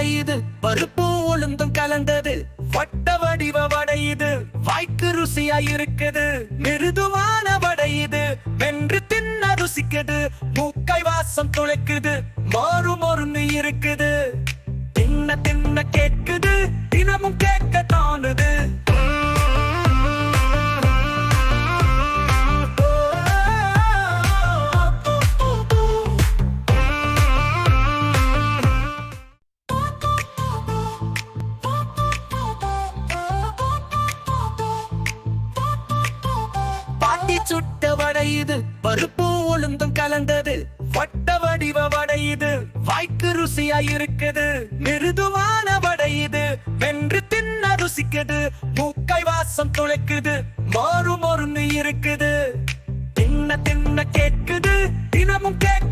பருப்பு உளுந்தும் கலந்தது. வட்ட வடிவ வடை இது வாய்க்கு ருசியா இருக்குது. மிருதுவான வடை இது வென்று தின்ன ருசிக்குது. மூக்கை வாசம் துளைக்குது. மொறு மொறுன்னு இருக்குது. சுட்ட வடை இது. பருப்பு உளுந்தும் கலந்தது. வட்ட வடிவ வடை இது. வாய்க்கு ருசியா இருக்குது. மிருதுவான வடை இது. வென்று தின்ன ருசிக்குது. மூக்கை வாசம் துளைக்குது. மொறு மொறுன்னு இருக்குது. தின்ன தின்ன கேட்குது. தினமும் கேட்க